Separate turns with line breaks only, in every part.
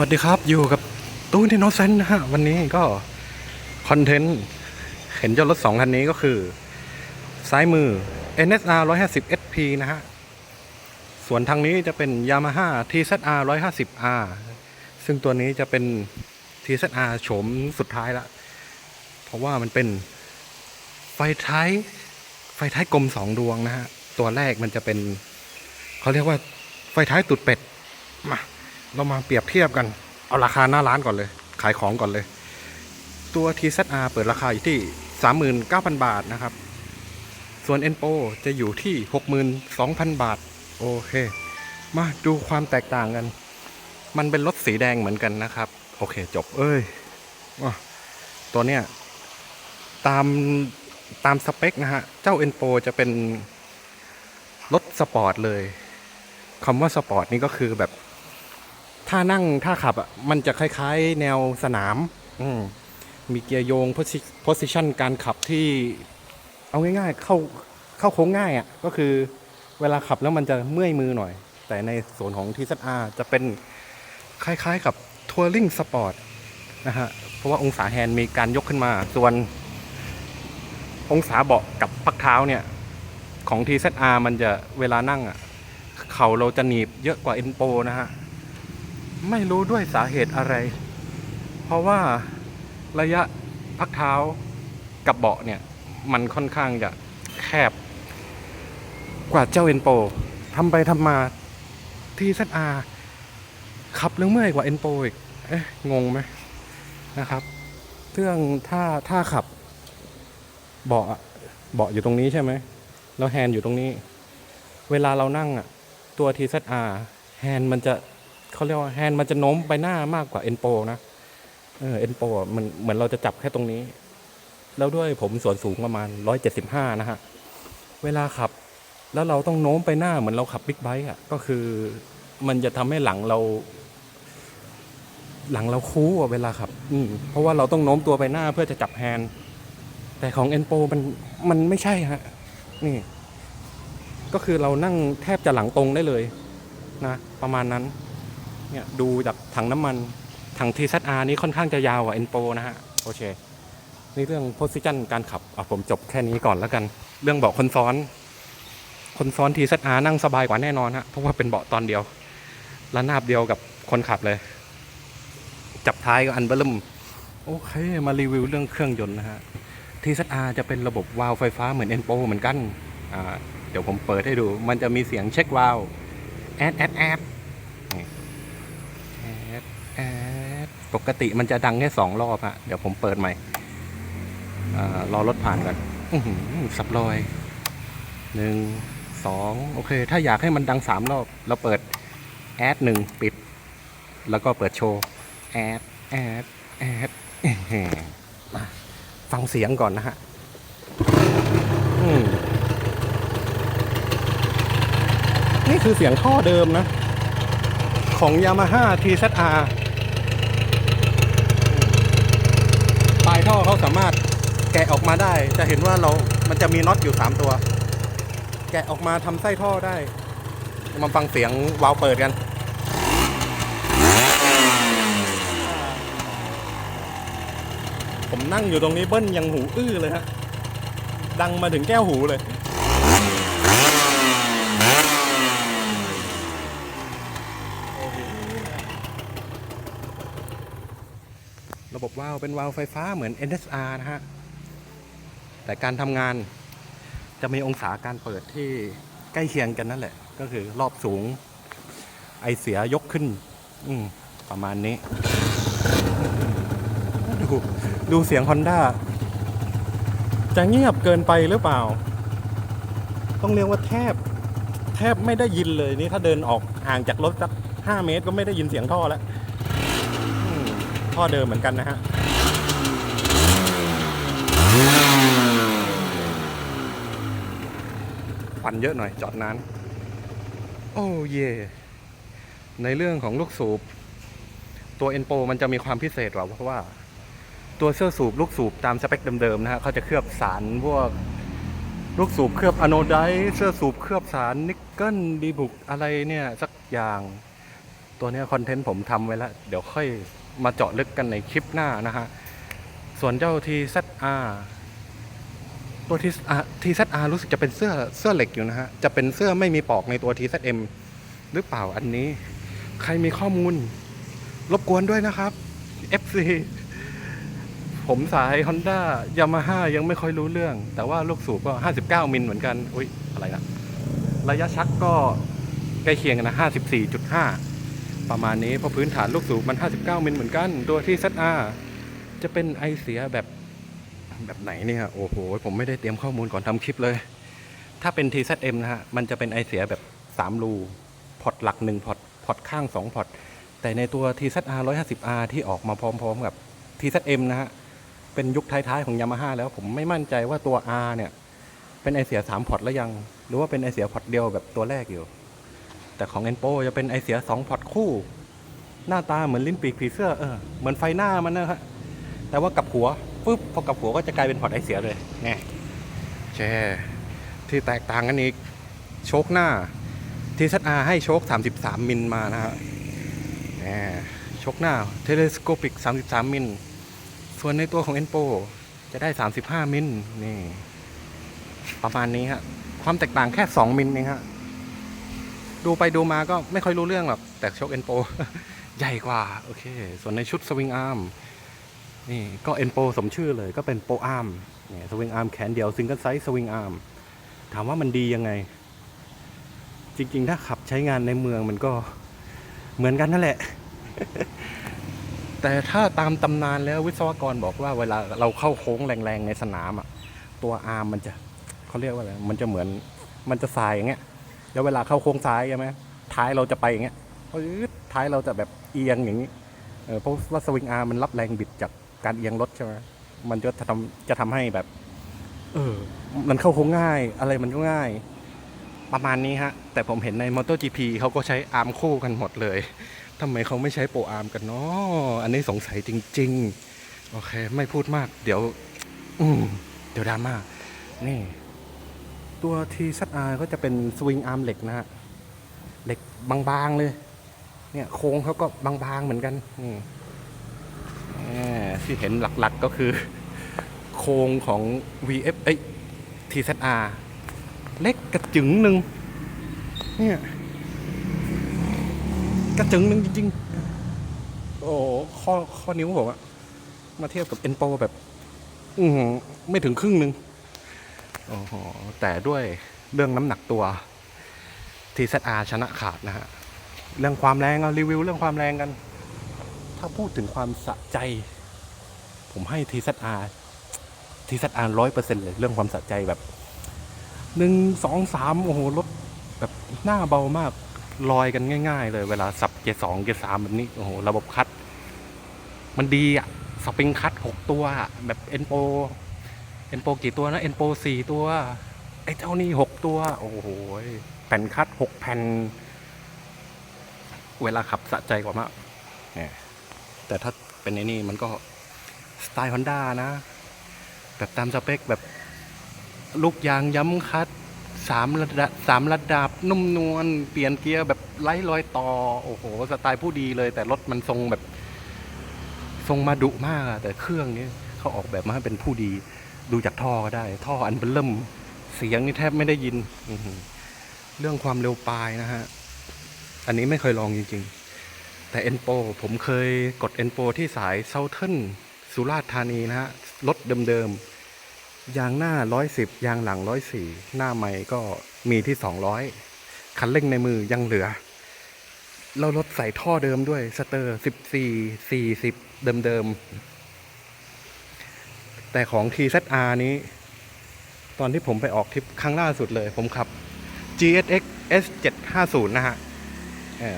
วัสดีครับอยู่กับตู้ที่โนเซนนะฮะวันนี้ก็คอนเทนต์เห็นเจ้ารถสองคันนี้ก็คือ ซ้ายมือ NSR 150 SP นะฮะ ส่วนทางนี้จะเป็น Yamaha TZR 150R ซึ่งตัวนี้จะเป็น TZR โฉมสุดท้ายละ เพราะว่ามันเป็นไฟท้าย ไฟท้ายกลมสองดวงนะฮะ ตัวแรกมันจะเป็น เขาเรียกว่าไฟท้ายตุดเป็ดมา เรามาเปรียบเทียบกัน เอาราคาหน้าร้านก่อนเลย ขายของก่อนเลย ตัว TZR เปิดราคาอยู่ที่ 39,000 บาทนะครับ ส่วน Enpo จะอยู่ที่ 62,000 บาท โอเค มาดูความแตกต่างกัน มันเป็นรถสีแดงเหมือนกันนะครับ โอเคจบ เอ้ย ตัวเนี้ยตามตามสเปคนะฮะ เจ้า Enpo จะเป็นรถสปอร์ตเลยคำว่าสปอร์ตนี่ก็คือแบบ ถ้านั่งถ้าขับอะมันจะคล้ายๆ แนวสนามอืมมีเกียร์โยงโพสิชันการขับที่ เอาง่ายๆ เข้าเข้าโค้งง่ายอะก็คือเวลาขับแล้วมันจะเมื่อยมือหน่อย แต่ในส่วนของ TZR จะเป็นคล้ายๆกับทัวริงสปอร์ตนะฮะเพราะว่าองศาแฮนด์มีการยกขึ้นมา ส่วน องศาเบาะกับพักเท้าเนี่ย ของ TZR มันจะเวลานั่งอะ เข่าเราจะหนีบเยอะกว่า Enpo นะฮะ ไม่รู้ด้วยสาเหตุอะไร เพราะว่าระยะพักเท้ากับเบาะเนี่ย มันค่อนข้างจะแคบ กว่าเจ้าเอ็นโปทำไปทำมาที่ซัอาขับเรื่องเมื่อยกว่าเอ็นโปอีก เอ๊ะ งงไหมนะครับเรื่องถ้าถ้าขับเบาะอะเบาะอยู่ตรงนี้ใช่ไหม แล้วแฮนด์อยู่ตรงนี้ เวลาเรานั่งอะ ตัว TZR แฮนด์มันจะ เขาเรียกว่าแฮนด์มันจะโน้มไปหน้ามากกว่าเอ็นโปนะเออเอ็นโปมันเหมือนเราจะจับแค่ตรงนี้ แล้วด้วยผมส่วนสูงประมาณร้อยเจ็ดสิบห้านะฮะ เวลาขับ แล้วเราต้องโน้มไปหน้าเหมือนเราขับบิ๊กไบค์อะก็คือ มันจะทำให้หลังเรา หลังเราคู้อะเวลาขับ อืมเพราะว่าเราต้องโน้มตัวไปหน้าเพื่อจะจับแฮนด์แต่ของเอ็นโปมันมันไม่ใช่ฮะนี่ ก็คือเรานั่งแทบจะหลังตรงได้เลย นะ ประมาณนั้น เนี่ยดูจากถังน้ำมันถัง TZR นี้ค่อนข้างจะยาวกว่า Enpo นะฮะโอเคนี่เรื่อง position การขับอะผมจบแค่นี้ก่อนแล้วกัน เรื่องเบาะคนซ้อน คนซ้อน TZR นั่งสบายกว่าแน่นอนฮะเพราะว่าเป็นเบาะตอนเดียวระนาบเดียวกับคนขับเลย จับท้ายก็อันเบลมโอเค มารีวิวเรื่องเครื่องยนต์นะฮะ TZR จะเป็นระบบวาล์วไฟฟ้าเหมือน Enpo เหมือนกันอ่าเดี๋ยวผมเปิดให้ดู มันจะมีเสียงเช็ควาล์วแอดแอดแอดแอด แอดปกติมันจะดังแค่สองรอบฮะเดี๋ยวผมเปิดใหม่รอรถผ่านกันอื้อหือสับลอยหนึ่งสองโอเค ถ้าอยากให้มันดังสามรอบ เราเปิดแอดหนึ่งปิด แล้วก็เปิดโชว์แอดแอดแอดฟังเสียงก่อนนะฮะนี่คือเสียงท่อเดิมนะ ของ Yamaha TZR ปลายท่ อเขาสามารถแกะออกมาได้ จะเห็นว่าเรา มันจะมีน็อตอยู่ 3 ตัว แกะออกมาทำไส้ท่อได้ มาฟังเสียงวาล์วเปิดกันผมนั่งอยู่ตรงนี้เบิ้ลยังหูอื้อเลยฮะ ดังมาถึงแก้วหูเลย ระบบวาล์วเป็นวาล์วไฟฟ้าเหมือน NSR นะฮะ แต่การทำงานจะมีองศาการเปิดที่ใกล้เคียงกันนั่นแหละ ก็คือรอบสูง ไอเสียยกขึ้น อืประมาณนี้ ดูดูเสียง Honda จะเงียบเกินไปหรือเปล่า ต้องเรียกว่าแทบ แทบไม่ได้ยินเลยนี่ถ้าเดินออกห่างจากรถสักห้าเมตรก็ไม่ได้ยินเสียงท่อแล้ว ท่อเดิมเหมือนกันนะฮะควันเยอะหน่อยจอดนาน โอ้เย่ในเรื่องของลูกสูบ ตัว e n p o มันจะมีความพิเศษกว่าเพราะว่า ตัวเสื้อสูบลูกสูบตามสเปคเดิมๆนะฮะเขาจะเคลือบสารพวกลูกสูบเคลือบอะโนไดซ์เสื้อสูบเคลือบสารนิกเกิลดีบุกอะไรเนี่ย สักอย่าง ตัวเนี้คอนเทนต์ผมทำไว้แล้ว เดี๋ยวค่อย มาเจาะลึกกันในคลิปหน้านะฮะ ส่วนเจ้า TZR ตัว TZR TZR รู้สึกจะเป็นเสื้อเสื้อเหล็กอยู่นะฮะ จะเป็นเสื้อไม่มีปอกในตัว TZM หรือเปล่าอันนี้ ใครมีข้อมูล รบกวนด้วยนะครับ FC ผมสาย Honda Yamaha ยังไม่ค่อยรู้เรื่อง แต่ว่าลูกสูบก็ 59 มิลเหมือนกัน อุ้ยอะไรนะ ระยะชักก็ใกล้เคียงกันนะ 54.5 ประมาณนี้เพราะพื้นฐานลูกสูบมัน 59 มิลเหมือนกันตัวที่ ZR จะเป็นไอเสียแบบแบบไหนเนี่ยโอ้โห ผมไม่ได้เตรียมข้อมูลก่อนทำคลิปเลย ถ้าเป็น TZM นะฮะ มันจะเป็นไอเสียแบบ 3 รูพอร์ตหลัก 1 พอร์ตพอร์ตข้าง 2 พอร์ตแต่ในตัว TZR 150R ที่ออกมาพร้อมๆกับ TZM นะฮะ เป็นยุคท้ายๆ ของ Yamaha แล้วผมไม่มั่นใจว่าตัว R เนี่ย เป็นไอเสีย 3 พอร์ตแล้วยัง หรือว่าเป็นไอเสียพอร์ตเดียวแบบตัวแรกอยู่ แต่ของ Enpo จะเป็นไอเสีย 2 พอร์ต คู่ หน้าตาเหมือนลิ้นปีกผีเสื้อเออเหมือนไฟหน้ามันนะฮะแต่ว่ากับหัวปุ๊บพอกับหัวก็จะกลายเป็นพอร์ตไอเสียเลยไงแช่ที่แตกต่างกันอีกโชคหน้า TZR ให้โชค 33 มิลมานะฮะแหมโชคหน้า Telescopic 33 มิล ส่วนในตัวของ Enpo จะได้ 35 มิลนี่ ประมาณนี้ฮะ ความแตกต่างแค่ 2 มิลเองฮะ ดูไปดูมาก็ไม่ค่อยรู้เรื่องหรอก แต่โชค Enpo ใหญ่กว่า โอเค ส่วนในชุดสวิงอาร์มนี่ก็ Enpo สมชื่อเลยก็เป็นโปอาร์มเนี่ยสวิงอาร์มแขนเดียวซิงเกิลไซส์สวิงอาร์มถามว่ามันดียังไง จริง ๆ ถ้าขับใช้งานในเมืองมันก็เหมือนกันนั่นแหละ แต่ถ้าตามตำนานแล้ววิศวกรบอกว่าเวลาเราเข้าโค้งแรงๆในสนามอะตัวอาร์มมันจะเขาเรียกว่าอะไรมันจะเหมือนมันจะสายอย่างเงี้ย แล้วเวลาเข้าโค้งซ้ายใช่ไหมท้ายเราจะไปอย่างเงี้ยท้ายเราจะแบบเอียงอย่างนี้เพราะว่าสวิงอาร์มมันรับแรงบิดจากการเอียงรถใช่ไหมมันจะทำจะทำให้แบบ เออ มันเข้าโค้งง่าย อะไรมันก็ง่าย ประมาณนี้ฮะ แต่ผมเห็นใน MotoGP เขาก็ใช้อาร์มคู่กันหมดเลยทำไมเขาไม่ใช้โปรอาร์มกันเนาะอันนี้สงสัยจริง ๆ โอเค ไม่พูดมาก เดี๋ยว อืมเดี๋ยวดราม่านี่ ตัว TZR ก็จะเป็นสวิงอาร์มเหล็กนะฮะ เหล็กบางๆเลย เนี่ยโค้งเขาก็บางๆเหมือนกัน นี่ที่เห็นหลักๆก็คือ โครงของ VF เอ้ย TZR เล็กกระจึงหนึ่งเนี่ยกระจึงหนึ่งจริงๆ โอ้โหข้อข้อนิ้วผมอะมาเทียบกับ Enpo แบบ อืไม่ถึงครึ่งหนึ่ง โอ้โหแต่ด้วยเรื่องน้ำหนักตัว TZR ชนะขาดนะฮะ เรื่องความแรงเอารีวิวเรื่องความแรงกัน ถ้าพูดถึงความสะใจ ผมให้ TZR TZR ร้อยเปอร์เซ็นต์เลย เรื่องความสะใจแบบหนึ่งสองสามโอ้โหรถแบบหน้าเบามากลอยกันง่าย ๆ เลยเวลาสับเกียร์สองเกียร์สามแบบนี้โอ้โหระบบคัด มันดีอะสปริงคัดหกตัวแบบเอ็นโป เอ็นโปกี่ตัวนะเอ็นโปสี่ตัว ไอ้เจ้านี่หกตัว โอ้โหแผ่นคัดหกแผ่น เวลาขับสะใจกว่ามากเนี่ยแต่ถ้าเป็นไอ้นี่มันก็สไตล์ฮอนด้านะ แบบตามสเปคแบบลูกยางย้ำคัดสามระดับสามระดับนุ่มนวลเปลี่ยนเกียร์แบบไร้รอยต่อ โอ้โห สไตล์ผู้ดีเลย แต่รถมันทรงแบบ ทรงมาดุมากแต่เครื่องนี้เขาออกแบบมาให้เป็นผู้ดี ดูจากท่อก็ได้ ท่ออันเบลเริ่มเสียงนี่แทบไม่ได้ยิน เรื่องความเร็วปลายนะฮะ อันนี้ไม่เคยลองจริง ๆ แต่ Enpo ผมเคยกด Enpo ที่สายเซาเทิ n นสุราษฎร์ธานีนะฮะ รถเดิมๆ ยางหน้า 110 ยางหลัง 104 หน้าใหม่ก็มีที่ 200 คันเร่งในมือยังเหลือ เรารถใส่ท่อเดิมด้วย สเตอร์ 14 40 เดิมๆ แต่ของ TZR นี้ ตอนที่ผมไปออกทริปครั้งล่าสุดเลย ผมขับ GSX S750 นะฮะ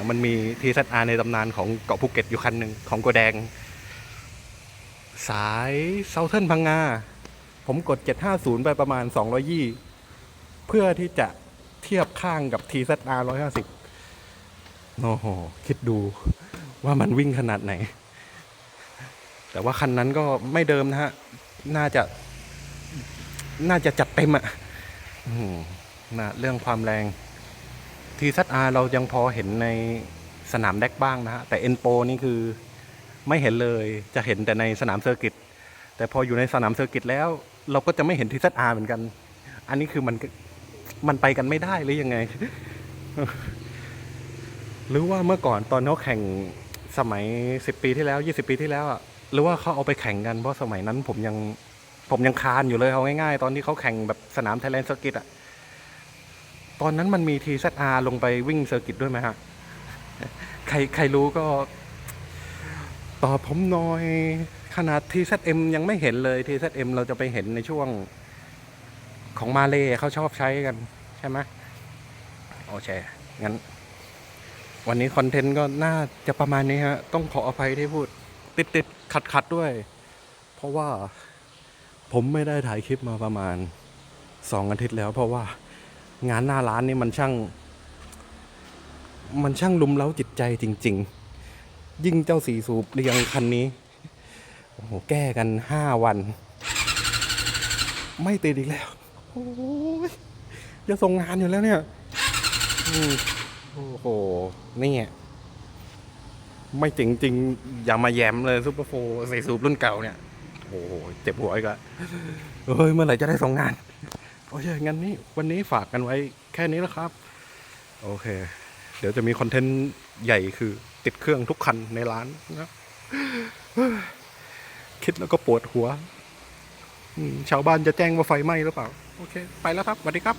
มันมี TZR ในตำนานของเกาะภูเก็ตอยู่คันหนึ่งของโกแดง สายเซาเทิร์นพังงา ผมกด 750 ไปประมาณ 200ยี่เพื่อที่จะเทียบข้างกับ TZR 150 โอ้โห คิดดูว่ามันวิ่งขนาดไหน แต่ว่าคันนั้นก็ไม่เดิมนะฮะ น่าจะ น่าจะจัดเต็มอะนะเรื่องความแรง TZR เรายังพอเห็นในสนามแดกบ้างนะฮะแต่เอ็นโปนี่คือไม่เห็นเลยจะเห็นแต่ในสนามเซอร์กิตแต่พออยู่ในสนามเซอร์กิตแล้ว เราก็จะไม่เห็นทีซัอาเหมือนกัน อันนี้คือมันมันไปกันไม่ได้หรือยังไง หรือว่าเมื่อก่อนตอนเขาแข่งสมัยสิบปีที่แล้วยี่สิบปีที่แล้วอะ หรือว่าเขาเอาไปแข่งกันเพราะสมัยนั้นผมยังผมยังคานอยู่เลยเอาง่ายๆ ตอนที่เขาแข่งแบบสนามไทยแลนด์เซอร์กิตอะตอนนั้นมันมีทีซอาลงไปวิ่งเซอร์กิตด้วยไหมฮะ ใครใครรู้ก็ ตอบผมหน่อย ขนาด TZM ยังไม่เห็นเลย TZM เราจะไปเห็นในช่วงของมาเลเขาชอบใช้กัน ใช่ไหมโอเค งั้น วันนี้คอนเทนต์ก็น่าจะประมาณนี้ฮะ ต้องขออภัยที่พูด ติดติด ขัดขัดๆด้วย เพราะว่าผมไม่ได้ถ่ายคลิปมาประมาณสองอาทิตย์แล้ว เพราะว่างานหน้าร้านนี่มันช่าง มันช่างลุมเล้าจิตใจจริง ๆ ยิ่งเจ้าสีสูบเรียงคันนี้โอ้โหแก้กันห้าวัน ไม่ติดอีกแล้วโอ้ยจะส่งงานอยู่แล้วเนี่ยโอ้โหนี่ ไม่จริงจริงๆอย่ามาแย้มเลยซูเปอร์โฟร์ใส่สูบรุ่นเก่าเนี่ยโอ้โหเจ็บหัวอีกแล้วเฮ้ยเมื่อไหร่จะได้ส่งงาน โอเคงั้นนี่วันนี้ฝากกันไว้แค่นี้นะครับ โอเค เดี๋ยวจะมีคอนเทนต์ใหญ่คือติดเครื่องทุกคันในร้านนะคิดแล้วก็ปวดหัวชาวบ้านจะแจ้งว่าไฟไหม้หรือเปล่า โอเค ไปแล้วครับสวัสดีครับ